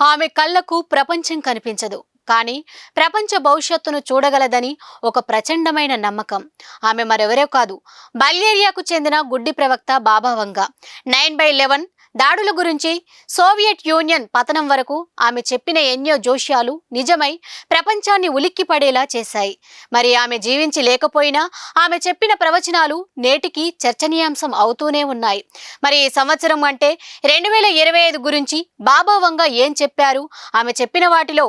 ఆమె కళ్ళకు ప్రపంచం కనిపించదు. కానీ ప్రపంచ భవిష్యత్తును చూడగలదని ఒక ప్రచండమైన నమ్మకం. ఆమె మరెవరో కాదు. బల్గేరియాకు చెందిన గుడ్డి ప్రవక్త బాబావంగా నైన్ బై లెవెన్ దాడుల గురించి సోవియట్ యూనియన్ పతనం వరకు ఆమె చెప్పిన ఎన్నో జోష్యాలు నిజమై ప్రపంచాన్ని ఉలిక్కిపడేలా చేశాయి. మరి ఆమె జీవించి లేకపోయినా ఆమె చెప్పిన ప్రవచనాలు నేటికి చర్చనీయాంశం అవుతూనే ఉన్నాయి. మరి ఈ సంవత్సరం అంటే రెండు వేల ఇరవై ఐదు గురించి బాబోవంగా ఏం చెప్పారు? ఆమె చెప్పిన వాటిలో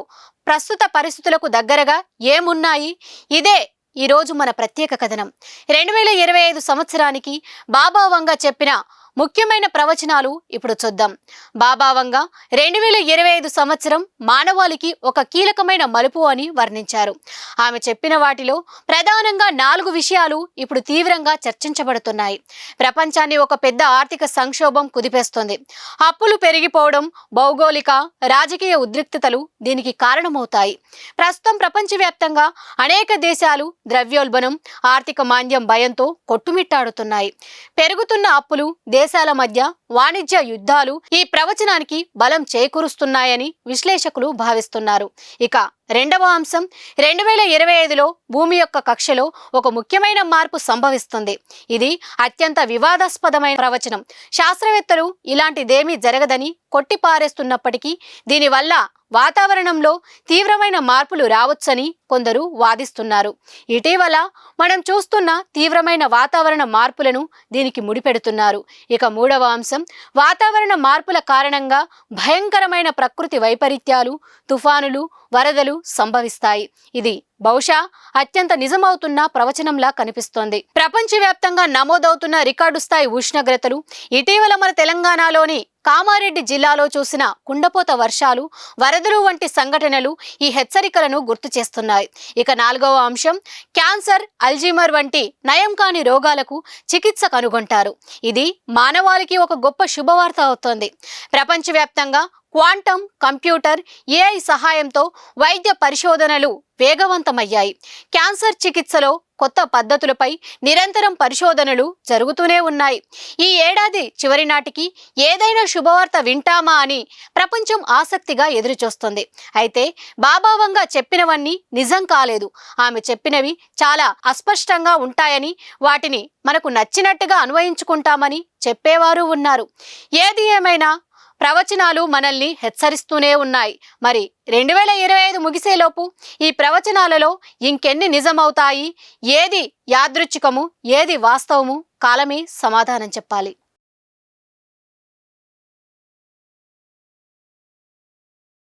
ప్రస్తుత పరిస్థితులకు దగ్గరగా ఏమున్నాయి? ఇదే ఈరోజు మన ప్రత్యేక కథనం. రెండు వేల ఇరవై ఐదు సంవత్సరానికి బాబావంగా చెప్పిన ముఖ్యమైన ప్రవచనాలు ఇప్పుడు చూద్దాం. బాబావంగా రెండు వేల ఇరవై ఐదు సంవత్సరం మానవాళికి ఒక కీలకమైన మలుపు అని వర్ణించారు. ఆమె చెప్పిన వాటిలో ప్రధానంగా నాలుగు విషయాలు ఇప్పుడు తీవ్రంగా చర్చించబడుతున్నాయి. ప్రపంచాన్ని ఒక పెద్ద ఆర్థిక సంక్షోభం కుదిపేస్తుంది. అప్పులు పెరిగిపోవడం భౌగోళిక రాజకీయ ఉద్రిక్తతలు దీనికి కారణమవుతాయి. ప్రస్తుతం ప్రపంచవ్యాప్తంగా అనేక దేశాలు ద్రవ్యోల్బణం ఆర్థిక మాంద్యం భయంతో కొట్టుమిట్టాడుతున్నాయి. పెరుగుతున్న అప్పులు దేశాల మధ్య వాణిజ్య యుద్ధాలు ఈ ప్రవచనానికి బలం చేకూరుస్తున్నాయని విశ్లేషకులు భావిస్తున్నారు. ఇక రెండవ అంశం రెండు వేల ఇరవై ఐదులో భూమి యొక్క కక్షలో ఒక ముఖ్యమైన మార్పు సంభవిస్తుంది. ఇది అత్యంత వివాదాస్పదమైన ప్రవచనం. శాస్త్రవేత్తలు ఇలాంటిదేమీ జరగదని కొట్టిపారేస్తున్నప్పటికీ దీనివల్ల వాతావరణంలో తీవ్రమైన మార్పులు రావచ్చని కొందరు వాదిస్తున్నారు. ఇటీవల మనం చూస్తున్న తీవ్రమైన వాతావరణ మార్పులను దీనికి ముడిపెడుతున్నారు. ఇక మూడవ అంశం వాతావరణ మార్పుల కారణంగా భయంకరమైన ప్రకృతి వైపరీత్యాలు తుఫానులు వరదలు సంభవిస్తాయి. ఇది బహుశా అత్యంత నిజమవుతున్న ప్రవచనంలా కనిపిస్తోంది. ప్రపంచవ్యాప్తంగా నమోదవుతున్న రికార్డు స్థాయి ఉష్ణోగ్రతలు ఇటీవల మన తెలంగాణలోని కామారెడ్డి జిల్లాలో చూసిన కుండపోత వర్షాలు వరదలు వంటి సంఘటనలు ఈ హెచ్చరికలను గుర్తు చేస్తున్నాయి. ఇక నాలుగవ అంశం క్యాన్సర్ అల్జీమర్ వంటి నయం కాని రోగాలకు చికిత్స కనుగొంటారు. ఇది మానవాళికి ఒక గొప్ప శుభవార్త అవుతోంది. ప్రపంచవ్యాప్తంగా క్వాంటం కంప్యూటర్ ఏఐ సహాయంతో వైద్య పరిశోధనలు వేగవంతమయ్యాయి. క్యాన్సర్ చికిత్సలో కొత్త పద్ధతులపై నిరంతరం పరిశోధనలు జరుగుతూనే ఉన్నాయి. ఈ ఏడాది చివరి నాటికి ఏదైనా శుభవార్త వింటామా అని ప్రపంచం ఆసక్తిగా ఎదురుచూస్తుంది. అయితే బాబావంగా చెప్పినవన్నీ నిజం కాలేదు. ఆమె చెప్పినవి చాలా అస్పష్టంగా ఉంటాయని వాటిని మనకు నచ్చినట్టుగా అన్వయించుకుంటామని చెప్పేవారు ఉన్నారు. ఏది ఏమైనా ప్రవచనాలు మనల్ని హెచ్చరిస్తూనే ఉన్నాయి. మరి రెండు వేల ఇరవై ఐదు ముగిసేలోపు ఈ ప్రవచనాలలో ఇంకెన్ని నిజమవుతాయి? ఏది యాదృచ్ఛికము? ఏది వాస్తవము? కాలమే సమాధానం చెప్పాలి.